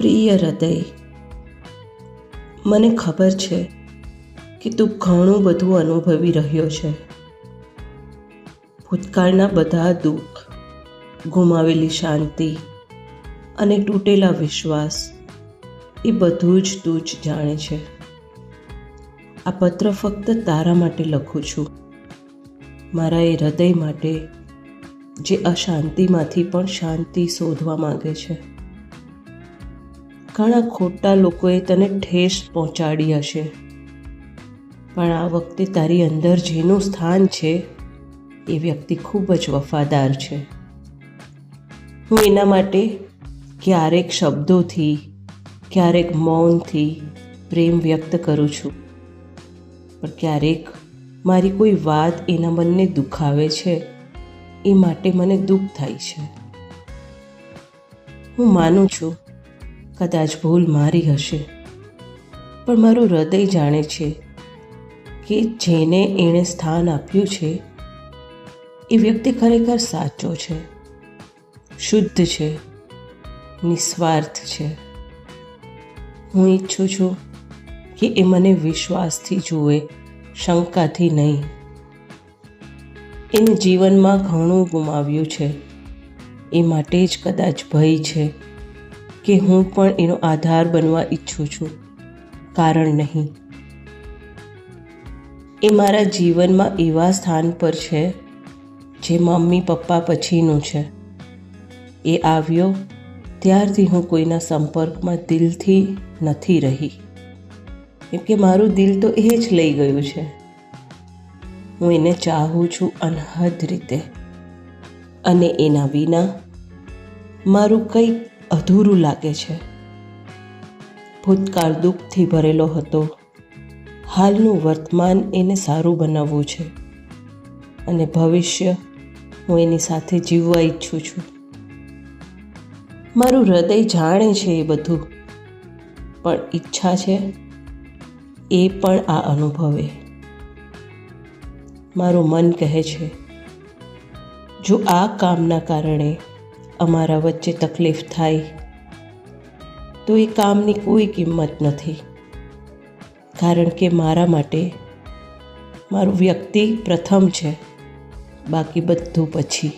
પ્રિય હૃદય. મને ખબર છે કે તું ઘણું બધું અનુભવી રહ્યો છે. ભૂતકાળના બધા દુઃખ, ગુમાવેલી શાંતિ અને તૂટેલા વિશ્વાસ, એ બધું જ તું જ જાણે છે. આ પત્ર ફક્ત તારા માટે લખું છું. મારા એ હૃદય માટે જે અશાંતિમાંથી પણ શાંતિ શોધવા માગે છે. ઘણા ખોટા લોકોએ તને ઠેસ પહોંચાડી હશે. પણ આ વખતે તારી અંદર જેનું સ્થાન છે, એ વ્યક્તિ ખૂબ જ વફાદાર છે. હું એના માટે ક્યારેક શબ્દોથી, ક્યારેક મૌનથી પ્રેમ વ્યક્ત કરું છું. પણ ક્યારેક મારી કોઈ વાત એના મનને દુખાવે છે, એ માટે મને દુઃખ થાય છે. હું માનું છું કદાચ ભૂલ મારી હશે. પણ મારું હૃદય જાણે છે કે જેને એણે સ્થાન આપ્યું છે, એ વ્યક્તિ ખરેખર સાચો છે, શુદ્ધ છે, નિસ્વાર્થ છે. હું ઈચ્છું છું કે એ મને વિશ્વાસથી જુએ, શંકાથી નહીં. એને જીવનમાં ઘણું ગુમાવ્યું છે. એ માટે જ કદાચ ભય છે. કે હું પણ એનો આધાર બનવા ઈચ્છું છું. કારણ નહીં. એ મારા જીવનમાં એવા સ્થાન પર છે, જે મમ્મી પપ્પા પછીનું છે. એ આવ્યો ત્યારથી હું કોઈના સંપર્કમાં દિલથી નથી રહી. કેમ કે મારું દિલ તો એ જ લઈ ગયું છે. હું એને ચાહું છું અનહદ રીતે. અને એના વિના મારું કંઈક અધૂરું લાગે છે. ભૂતકાળ દુઃખથી ભરેલો હતો. હાલનું વર્તમાન એને સારું બનાવવું છે. અને ભવિષ્ય હું એની સાથે જીવવા ઈચ્છું છું. મારું હૃદય જાણે છે એ બધું. પણ ઈચ્છા છે એ પણ આ અનુભવે. મારું મન કહે છે, જો આ કામના કારણે અમારા વચ્ચે તકલીફ થાય, તો એ કામની કોઈ કિંમત નથી. કારણ કે મારા માટે મારું વ્યક્તિ પ્રથમ છે, બાકી બધું પછી.